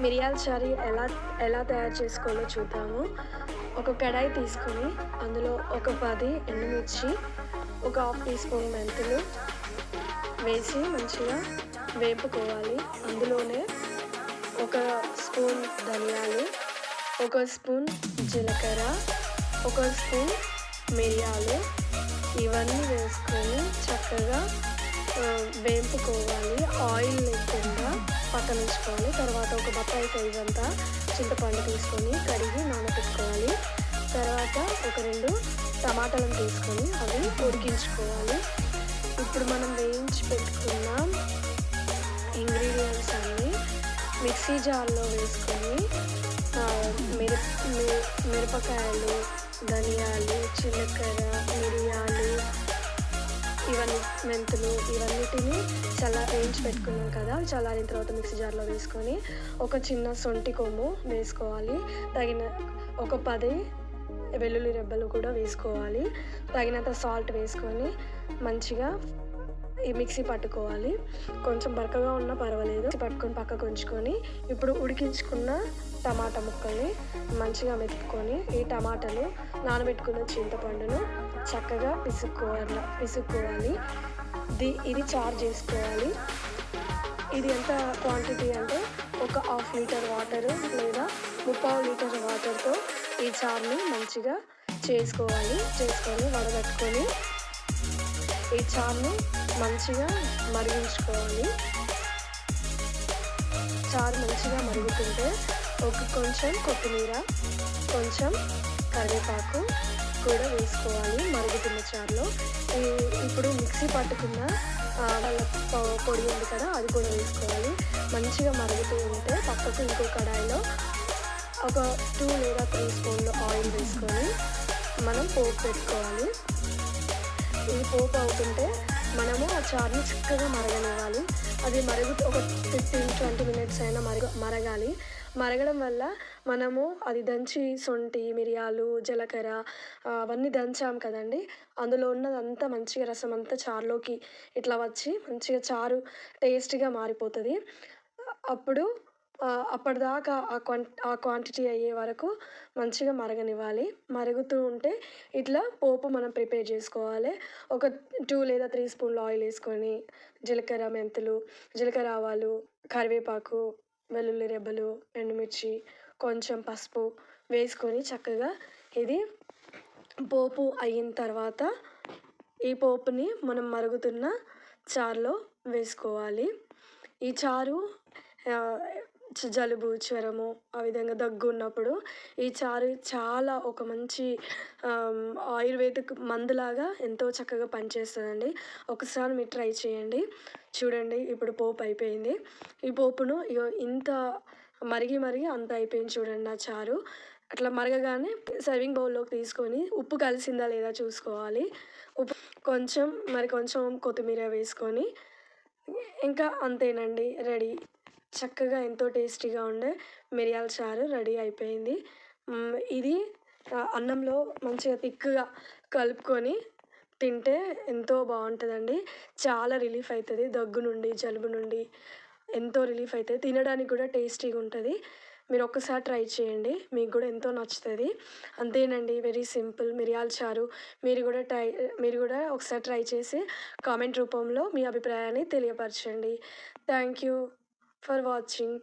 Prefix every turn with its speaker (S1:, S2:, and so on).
S1: మిరియాల చారి ఎలా ఎలా తయారు చేసుకోవాలో చూద్దాము. ఒక కడాయి తీసుకొని అందులో ఒక పది ఎండుమిర్చి ఒక హాఫ్ టీ స్పూన్ మెంతులు వేసి మంచిగా వేపుకోవాలి. అందులోనే ఒక స్పూన్ ధనియాలు ఒక స్పూన్ జీలకర్ర ఒక స్పూన్ మిరియాలు ఇవన్నీ వేసుకొని చక్కగా వేపుకోవాలి ఆయిల్ లేకుండా పక్కన ఉంచుకోవాలి. తర్వాత ఒక బత్తాయి సైజ్ అంతా చింతపండు తీసుకొని కడిగి నానబెట్టుకోవాలి తర్వాత ఒక రెండు టమాటాలను తీసుకొని అవి ఉడికించుకోవాలి. ఇప్పుడు మనం వేయించి పెట్టుకున్న ఇంగ్రీడియంట్స్ అన్నీ మిక్సీ జార్లో వేసుకొని మిరప మిరపకాయలు ధనియాలు జీలకర్ర మిరియాలు మెంతులు ఇవన్నిటిని చల్ల వేయించి పెట్టుకున్నాం కదా. చల్లారిన తర్వాత మిక్సీ జార్లో వేసుకొని ఒక చిన్న సొంటి కొమ్ము వేసుకోవాలి. తగిన ఒక పది వెల్లుల్లి రెబ్బలు కూడా వేసుకోవాలి. తగినంత సాల్ట్ వేసుకొని మంచిగా ఈ మిక్సీ పట్టుకోవాలి. కొంచెం బరకగా ఉన్నా పర్వాలేదు. పట్టుకొని పక్కకు ఉంచుకొని ఇప్పుడు ఉడికించుకున్న టమాటా ముక్కల్ని మంచిగా మెతుక్కొని ఈ టమాటాలు నానబెట్టుకున్న చింతపండును చక్కగా పిసుక్కోవాలి పిసుక్కోవాలి ది ఇది చార్ చేసుకోవాలి. ఇది ఎంత క్వాంటిటీ అంటే ఒక హాఫ్ లీటర్ వాటర్ లేదా ముప్పావు లీటర్ వాటర్తో ఈ చార్ని మంచిగా చేసుకోవాలి. చేసుకొని వడగట్టుకొని ఈ చార్ను మంచిగా మరిగించుకోవాలి. చారు మంచిగా మరుగుతుంటే ఒక కొంచెం కొత్తిమీర కొంచెం కరివేపాకు కూడా వేసుకోవాలి మరుగుతున్న చారులో. ఇప్పుడు మిక్సీ పట్టుకున్న వాళ్ళ పొడి ఉంది కదా అది కూడా వేసుకోవాలి. మంచిగా మరుగుతూ ఉంటే పక్కకు ఇంకో కడాయిలో ఒక టూ లేదా త్రీ స్పూన్లు ఆయిల్ వేసుకొని మనం పోపు పెట్టుకోవాలి. ఇది పోపు అవుతుంటే మనము ఆ చారుని చక్కగా మరగనివ్వాలి. అది మరుగు ఒక ఫిఫ్టీన్ ట్వంటీ మినిట్స్ అయినా మరగ మరగాలి. మరగడం వల్ల మనము అది దంచి సొంటి మిరియాలు జీలకర్ర అవన్నీ దంచాం కదండి. అందులో ఉన్నదంతా మంచిగా రసం అంతా చారులోకి ఇట్లా వచ్చి మంచిగా చారు టేస్టీగా మారిపోతుంది. అప్పుడు అప్పటిదాకా ఆ క్వాం ఆ క్వాంటిటీ అయ్యే వరకు మంచిగా మరగనివ్వాలి. మరుగుతూ ఉంటే ఇట్లా పోపు మనం ప్రిపేర్ చేసుకోవాలి. ఒక టూ లేదా త్రీ స్పూన్లు ఆయిల్ వేసుకొని జీలకర్ర మెంతులు జీలకర్ర ఆవాలు కరివేపాకు వెల్లుల్లి రెబ్బలు ఎండుమిర్చి కొంచెం పసుపు వేసుకొని చక్కగా ఇది పోపు అయిన తర్వాత ఈ పోపుని మనం మరుగుతున్న చారులో వేసుకోవాలి. ఈ చారు జలుబు జ్వరము ఆ విధంగా దగ్గు ఉన్నప్పుడు ఈ చారు చాలా ఒక మంచి ఆయుర్వేదిక్ మందులాగా ఎంతో చక్కగా పనిచేస్తుందండి. ఒకసారి మీరు ట్రై చేయండి. చూడండి ఇప్పుడు పోపు అయిపోయింది. ఈ పోపును ఇగో ఇంత మరిగి మరిగి అంత అయిపోయింది చూడండి ఆ చారు. అట్లా మరగగానే సర్వింగ్ బౌల్లోకి తీసుకొని ఉప్పు కలిసిందా లేదా చూసుకోవాలి. ఉప్పు కొంచెం మరి కొంచెం కొత్తిమీర వేసుకొని ఇంకా అంతేనండి రెడీ. చక్కగా ఎంతో టేస్టీగా ఉండే మిరియాల చారు రెడీ అయిపోయింది. ఇది అన్నంలో మంచిగా థిక్గా కలుపుకొని తింటే ఎంతో బాగుంటుందండి. చాలా రిలీఫ్ అవుతుంది దగ్గు నుండి జలుబు నుండి. ఎంతో రిలీఫ్ అవుతుంది తినడానికి కూడా టేస్టీగా ఉంటుంది. మీరు ఒక్కసారి ట్రై చేయండి. మీకు కూడా ఎంతో నచ్చుతుంది. అంతేనండి వెరీ సింపుల్ మిరియాల చారు. మీరు కూడా ట్రై మీరు కూడా ఒకసారి ట్రై చేసి కామెంట్ రూపంలో మీ అభిప్రాయాన్ని తెలియపరచండి. Thank you. For watching